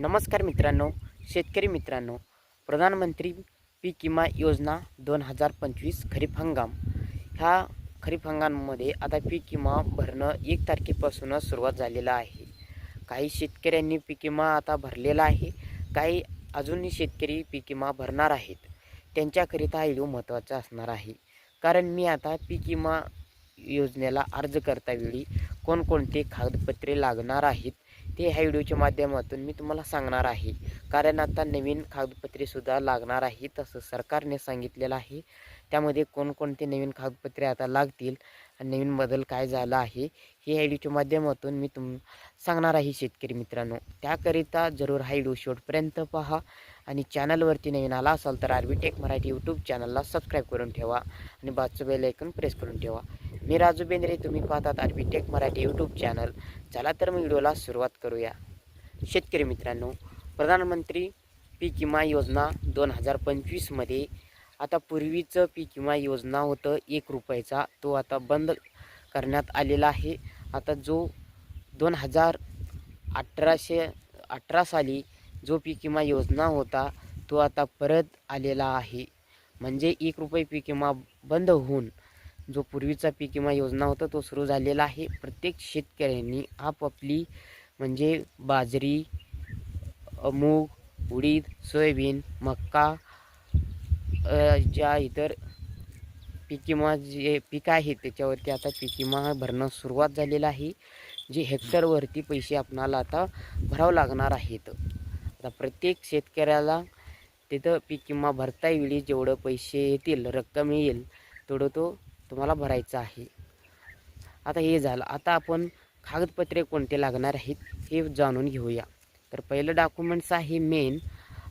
नमस्कार मित्रांनो शेतकरी मित्रांनो प्रधानमंत्री पीक विमा योजना दोन हजार पंचवीस खरीप हंगाम. ह्या खरीप हंगामामध्ये आता पीक विमा भरणं एक तारखेपासूनच सुरुवात झालेलं आहे. काही शेतकऱ्यांनी पीक विमा आता भरलेला आहे काही अजूनही शेतकरी पीक विमा भरणार आहेत. त्यांच्याकरिता हा व्हिडिओ महत्त्वाचा असणार आहे. कारण मी आता पीक विमा योजनेला अर्ज करतावेळी कोणकोणते कागदपत्रे लागणार आहेत ते ह्या व्हिडिओच्या माध्यमातून मी तुम्हाला सांगणार आहे. कारण आता नवीन कागदपत्रेसुद्धा लागणार आहे तसं सरकारने सांगितलेलं आहे. त्यामध्ये कोणकोणते नवीन कागदपत्रे आता लागतील आणि नवीन बदल काय झाला आहे हे ह्या व्हिडिओच्या माध्यमातून मी तुम सांगणार आहे शेतकरी मित्रांनो. त्याकरिता जरूर हा व्हिडिओ शेवटपर्यंत पहा आणि चॅनलवरती नवीन आला असाल तर R B tech Marathi YouTube चॅनलला सबस्क्राईब करून ठेवा आणि बाजूचं बेल ऐकून प्रेस करून ठेवा. मी राजू बेंद्रे तुम्ही पाहतात RB Tech Marathi YouTube channel चला तर मग व्हिडिओला सुरुवात करूया. शेतकरी मित्रांनो प्रधानमंत्री पीक विमा योजना दोन हजार पंचवीसमध्ये आता पूर्वीचं पीक विमा योजना होतं एक रुपयाचा. तो आता बंद करण्यात आलेला आहे. आता जो दोन हजार अठराशे अठरा साली जो पीक विमा योजना होता तो आता परत आलेला आहे. म्हणजे एक रुपये पीक विमा बंद होऊन जो पूर्वीचा पीक विमा योजना होता तो सुरू झालेला आहे. प्रत्येक शेतकऱ्यांनी आपापली म्हणजे बाजरी मूग उडीद सोयाबीन मक्का ज्या इतर पीक विमा जे पीक आहे त्याच्यावरती आता पीक विमा भरणं सुरुवात झालेलं आहे. जे हेक्टरवरती पैसे आपणाला आता भरावं लागणार आहेत. आता प्रत्येक शेतकऱ्याला तिथं पीक विमा भरता वेळी जेवढं पैसे येतील रक्कम येईल तेवढं तो तुम्हाला भरायचं आहे. आता हे झालं. आता आपण कागदपत्रे कोणते लागणार आहेत हे जाणून घेऊया. तर पहिलं डॉक्युमेंट्स आहे मेन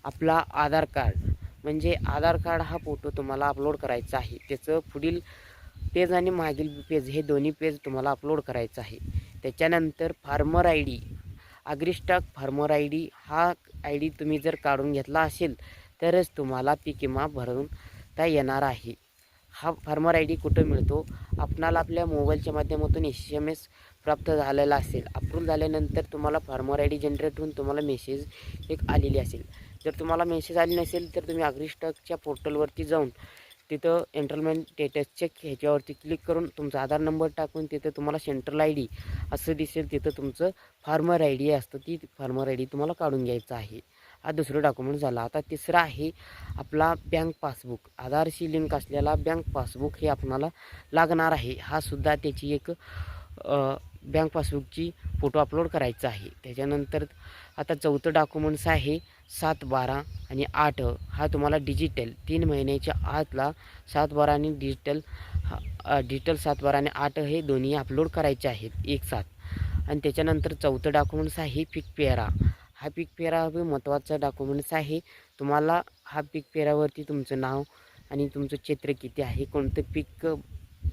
आपला आधार कार्ड म्हणजे आधार कार्ड हा फोटो तुम्हाला अपलोड करायचा आहे. त्याचं पुढील पेज आणि मागील पेज हे दोन्ही पेज तुम्हाला अपलोड करायचं आहे. त्याच्यानंतर farmer I D AgriStack farmer I D हा आय डी तुम्ही जर काढून घेतला असेल तरच तुम्हाला पीक विमा भरवता येणार आहे. हा फार्मर आय डी कुठं मिळतो? आपणाला आपल्या मोबाईलच्या माध्यमातून एस एम एस प्राप्त झालेला असेल. अप्रूव्ह झाल्यानंतर तुम्हाला फार्मर आय डी जनरेट होऊन तुम्हाला मेसेज एक आलेली असेल. जर तुम्हाला मेसेज आली नसेल तर तुम्ही अग्रिस्टकच्या पोर्टलवरती जाऊन तिथं एन्रोलमेंट स्टेटस चेक ह्याच्यावरती क्लिक करून तुमचा आधार नंबर टाकून तिथं तुम्हाला सेंट्रल आय डी असं दिसेल. तिथं तुमचं फार्मर आय डी असतं. ती फार्मर आय डी तुम्हाला काढून घ्यायचं आहे. हा दुसरं डॉक्युमेंट झाला. आता तिसरा आहे आपला बँक पासबुक आधारशी लिंक असलेला बँक पासबुक हे आपणाला लागणार आहे. हा सुद्धा त्याची एक बँक पासबुकची फोटो अपलोड करायचा आहे. त्याच्यानंतर आता चौथं डॉक्युमेंट्स आहे सात बारा आणि आठ. हा तुम्हाला डिजिटल तीन महिन्याच्या आतला सात बारा आणि डिजिटल हा डिजिटल सात बारा आणि आठ हे दोन्ही अपलोड करायचे आहेत. एक साथ आणि त्याच्यानंतर चौथं डॉक्युमेंट्स आहे पिक पेरा हा पिक पेरा हा महत्त्वाचा डॉक्युमेंट्स आहे. तुम्हाला हा पिक पेरावरती तुमचं नाव आणि तुमचं क्षेत्र किती आहे कोणतं पीक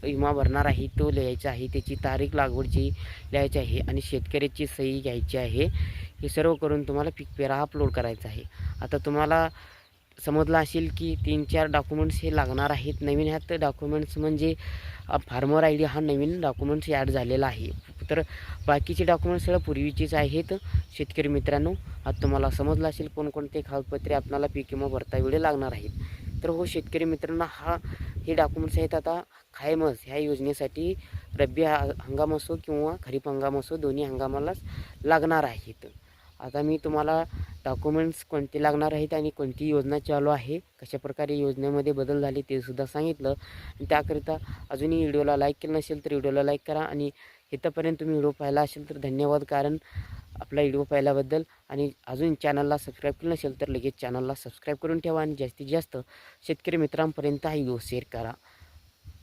विमा भरणार आहे तो लिहायचा आहे त्याची तारीख लागवडची लिहायची आहे आणि शेतकऱ्याची सही घ्यायची आहे. हे सर्व करून तुम्हाला पीक पेरा अपलोड करायचा आहे. आता तुम्हाला समजलं असेल की तीन चार डॉक्युमेंट्स हे लागणार आहेत. नवीन ह्यात डॉक्युमेंट्स म्हणजे फार्मर आय डी हा नवीन डॉक्युमेंट्स ॲड झालेला आहे. तर बाकीचे डॉक्युमेंट्स सगळं पूर्वीचेच आहेत. शेतकरी मित्रांनो आता तुम्हाला समजलं असेल कोणकोणते कागदपत्रे आपल्याला पीक विमा भरता वेळी लागणार आहेत. तर हो शेतकरी मित्रांनो हा हे डॉक्युमेंट्स आहेत आता खायमस ह्या योजनेसाठी रब्बी हंगाम असो किंवा खरीप हंगाम असो दोन्ही हंगामालाच लागणार आहेत. आता मी तुम्हाला डॉक्युमेंट्स कोणते लागणार आहेत आणि कोणती योजना चालू आहे कशा प्रकारे योजनेमध्ये बदल झाले ते सुद्धा सांगितलं. आणि त्याकरिता अजूनही व्हिडिओला लाईक केलं नसेल तर व्हिडिओला लाईक करा आणि इथंपर्यंत तुम्ही व्हिडिओ पाहिला असेल तर धन्यवाद. कारण आपला व्हिडिओ पाहिल्याबद्दल आणि अजून चॅनलला सबस्क्राईब केलं नसेल तर लगेच चॅनलला सबस्क्राईब करून ठेवा आणि जास्तीत जास्त शेतकरी मित्रांपर्यंत हा व्हिडिओ शेअर करा.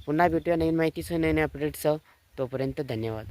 पुन्हा भेटूया नवीन माहितीसह नवीन अपडेट्ससह तोपर्यंत धन्यवाद.